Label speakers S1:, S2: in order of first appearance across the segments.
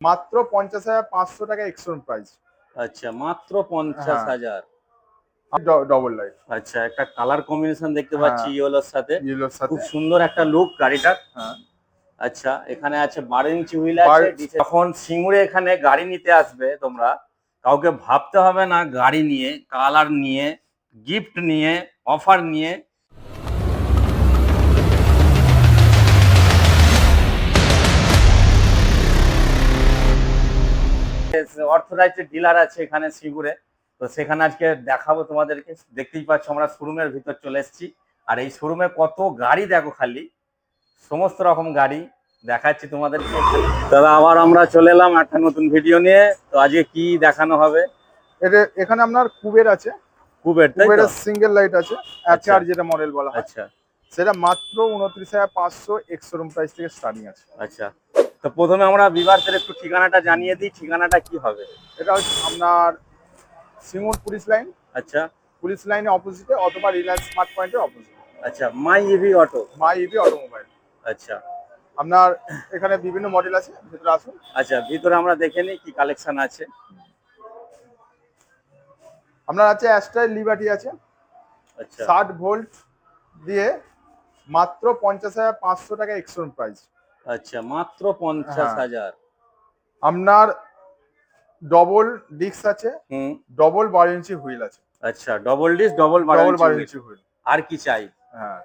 S1: মাত্র পঞ্চাশ হাজার পাঁচশো টাকা এক্সট্রা প্রাইস
S2: আচ্ছা মাত্র পঞ্চাশ
S1: হ্যাঁ।
S2: হাজার।
S1: ডবল লাইট
S2: আচ্ছা একটা কালার কম্বিনেশন দেখতে পাচ্ছি
S1: হ্যাঁ।
S2: ইয়েলোর সাথে।
S1: ইয়েলোর সাথে।
S2: খুব সুন্দর একটা লুক গাড়িটার।
S1: হ্যাঁ।
S2: আচ্ছা এখানে আছে বারো ইঞ্চি হুইল আছে যখন সিঙ্গুরে এখানে গাড়ি নিতে আসবে তোমরা। কাউকে ভাবতে হবে না গাড়ি নিয়ে কালার নিয়ে গিফট নিয়ে অফার নিয়ে। অর্থোরাইজ ডিলার আছে এখানে সিঙ্গুরে তো সেখানে আজকে দেখাবো তোমাদেরকে। দেখতেই পাচ্ছ আমরা শোরুমের ভিতর চলে এসেছি। আর এই শোরুমে কত গাড়ি দেখো খালি। সমস্ত রকম গাড়ি দেখাচ্ছি তোমাদেরকে। দাদা আবার আমরা চলে এলাম একটা নতুন ভিডিও নিয়ে। তো আজকে কি দেখানো হবে?
S1: এটা এখানে আপনার কুবের আছে।
S2: কুবের
S1: কুবেরের সিঙ্গেল লাইট আছে।
S2: আচ্ছা।
S1: এচআর যেটা মডেল বলা
S2: আচ্ছা।
S1: সেটা মাত্র উনত্রিশ হাজার পাঁচশো এক্সট্রা প্রাইস থেকে স্টার্টিং আছে।
S2: আচ্ছা। তো প্রথমে আমরা বিভার্সের একটু ঠিকানাটা জানিয়ে দিই ঠিকানাটা কি হবে?
S1: এটা হচ্ছে আপনার সিঙ্গুর পুলিশ লাইন।
S2: আচ্ছা।
S1: পুলিশ লাইনের অপোজিটে অথবা রিলায়েন্স স্মার্ট পয়েন্টের অপোজিটে।
S2: আচ্ছা my EV auto.
S1: My EV automobile.
S2: আচ্ছা।
S1: আপনার এখানে বিভিন্ন মডেল আছে ভিতরে আসুন।
S2: আচ্ছা ভিতরে আমরা দেখে নিই কি কালেকশন আছে।
S1: আপনার আছে অ্যাস্ট্রাই লিবার্টি আছে।
S2: আচ্ছা।
S1: ষাট ভোল্ট দিয়ে মাত্র পঞ্চাশ হাজার পাঁচশো টাকা এক্সট্রা প্রাইস
S2: আচ্ছা মাত্র পঞ্চাশ
S1: হ্যাঁ।
S2: হাজার।
S1: আপনার ডবল ডিস্ক আছে
S2: হুম।
S1: ডবল বারো ইঞ্চি হুইল আছে।
S2: আচ্ছা ডবল ডিস ডবল
S1: ডবল বারো ইঞ্চি হুইল
S2: আর কি চাই?
S1: হ্যাঁ।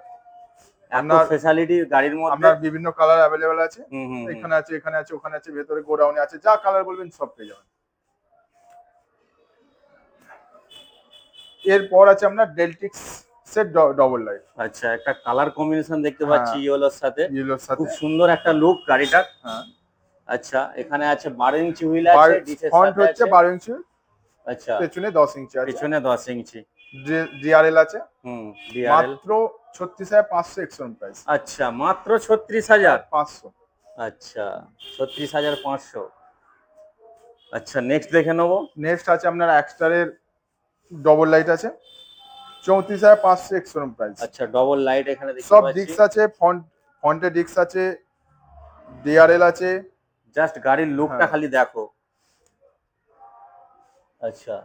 S1: আপনার-
S2: ফেসিলিটি গাড়ির মধ্যে?
S1: আপনার বিভিন্ন কালার অ্যাভেলেবেল আছে। এখানে আছে এখানে আছে ওখানে আছে ভেতরে গোডাউনে আছে যা কালার বলবেন সব পেয়ে যাবেন। এরপর আছে আপনার ডেলটিক্স সেট ডবল লাইট
S2: আচ্ছা একটা কালার কম্বিনেশন দেখতে পাচ্ছি
S1: হ্যাঁ।
S2: ইয়েলোর সাথে।
S1: ইয়েলোর সাথে।
S2: খুব সুন্দর একটা লুক গাড়িটার।
S1: হ্যাঁ।
S2: আচ্ছা এখানে আছে বারো ইঞ্চি হুইল আছে ডিসের
S1: ফ্রন্ট হচ্ছে
S2: আছে।
S1: বারো ইঞ্চি
S2: আচ্ছা।
S1: পেছনে দশ ইঞ্চি আছে।
S2: পিছনে দশ ইঞ্চি
S1: ডিআরএল আছে।
S2: হুম ডিআরএল
S1: মাত্র ছত্রিশ হাজার পাঁচশো এক্সট্রা প্রাইস
S2: আচ্ছা মাত্র ছত্রিশ হাজার?
S1: পাঁচশো।
S2: আচ্ছা ছত্রিশ হাজার পাঁচশো। আচ্ছা নেক্সট দেখে নেব।
S1: নেক্সট আছে আপনার এক্সটারের ডবল লাইট আছে। চৌত্রিশ হাজার পাঁচশো এক্সট্রা প্রাইস
S2: আচ্ছা ডবল লাইট এখানে
S1: সব ডিস্ক আছে ফ্রন্ট ফ্রন্টে ডিস্ক আছে ডিআরএল আছে।
S2: জাস্ট গাড়ির লুকটা
S1: হ্যাঁ।
S2: খালি দেখো। আচ্ছা।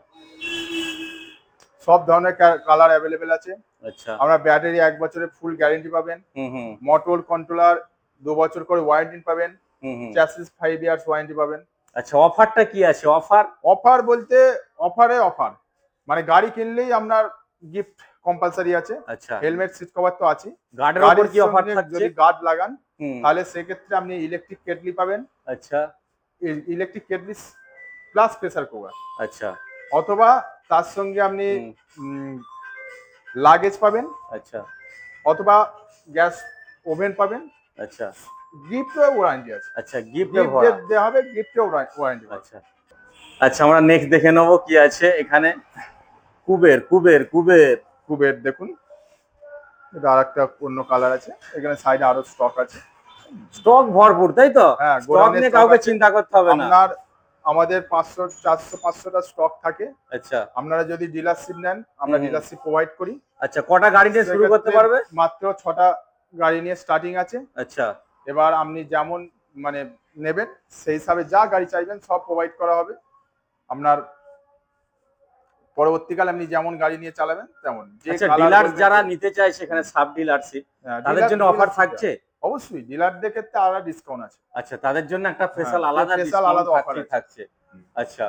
S1: সব ধরনের কালার অ্যাভেলেবেল আছে।
S2: আচ্ছা।
S1: আমরা ব্যাটারি এক বছরের ফুল গ্যারেন্টি পাবেন।
S2: হুম
S1: মোটর কন্ট্রোলার দু বছর করে ওয়ারেন্টি পাবেন।
S2: হুম হুম।
S1: চ্যাসিস ফাইভ ইয়ার্স ওয়ারেন্টি পাবেন।
S2: আচ্ছা অফারটা কি আছে? অফার
S1: অফার বলতে অফারে অফার মানে গাড়ি কিনলেই আপনার গিফট কম্পালসারি আছে।
S2: আচ্ছা।
S1: হেলমেট সিট কভার তো আছে
S2: গার্ডের উপর কি অফার থাকছে?
S1: যদি গার্ড লাগান তাহলে সেক্ষেত্রে আপনি ইলেকট্রিক কেটলি পাবেন।
S2: আচ্ছা।
S1: Electric kettle plus pressure cooker
S2: আচ্ছা।
S1: অথবা তার সঙ্গে আপনি লাগেজ পাবেন।
S2: আচ্ছা।
S1: অথবা গ্যাস ওভেন পাবেন।
S2: আচ্ছা।
S1: গিফট ওয়ারেন্টি আছে।
S2: আচ্ছা গিফট
S1: দেওয়া হবে গিফটে ওয়ারেন্টি
S2: আচ্ছা। আচ্ছা আমরা নেক্সট দেখে নেব কি আছে এখানে। কুবের কুবের কুবের
S1: কুবের দেখুন। এটা আর একটা অন্য কালার আছে। এখানে সাইডে আরও স্টক আছে।
S2: স্টক ভরপুর তাই তো?
S1: হ্যাঁ,
S2: স্টক নিয়ে কাউকে চিন্তা করতে হবে না।
S1: আপনার আমাদের পাঁচশো চারশো পাঁচশোটা স্টক থাকে।
S2: আচ্ছা।
S1: আপনারা যদি ডিলারশিপ নেন আমরা ডিলারশিপ প্রোভাইড করি।
S2: আচ্ছা কটা গাড়ি নিয়ে শুরু করতে পারবে?
S1: মাত্র ছটা গাড়ি নিয়ে স্টার্টিং আছে।
S2: আচ্ছা।
S1: এবার আপনি যেমন মানে নেবেন সেই হিসাবে যা গাড়ি চাইবেন সব প্রোভাইড করা হবে। আপনার পরবর্তীকালে আপনি যেমন গাড়ি নিয়ে চালাবেন তেমন যে
S2: আচ্ছা ডিলার যারা নিতে চায় সেখানে সাব ডিলারশিপ
S1: হ্যাঁ,
S2: তাদের জন্য অফার থাকছে?
S1: অবশ্যই ডিলারদের ক্ষেত্রে আলাদা ডিসকাউন্ট আছে।
S2: আচ্ছা তাদের জন্য একটা স্পেশাল
S1: হ্যাঁ,
S2: আলাদা স্পেশাল
S1: আলাদা অফার
S2: থাকছে। আচ্ছা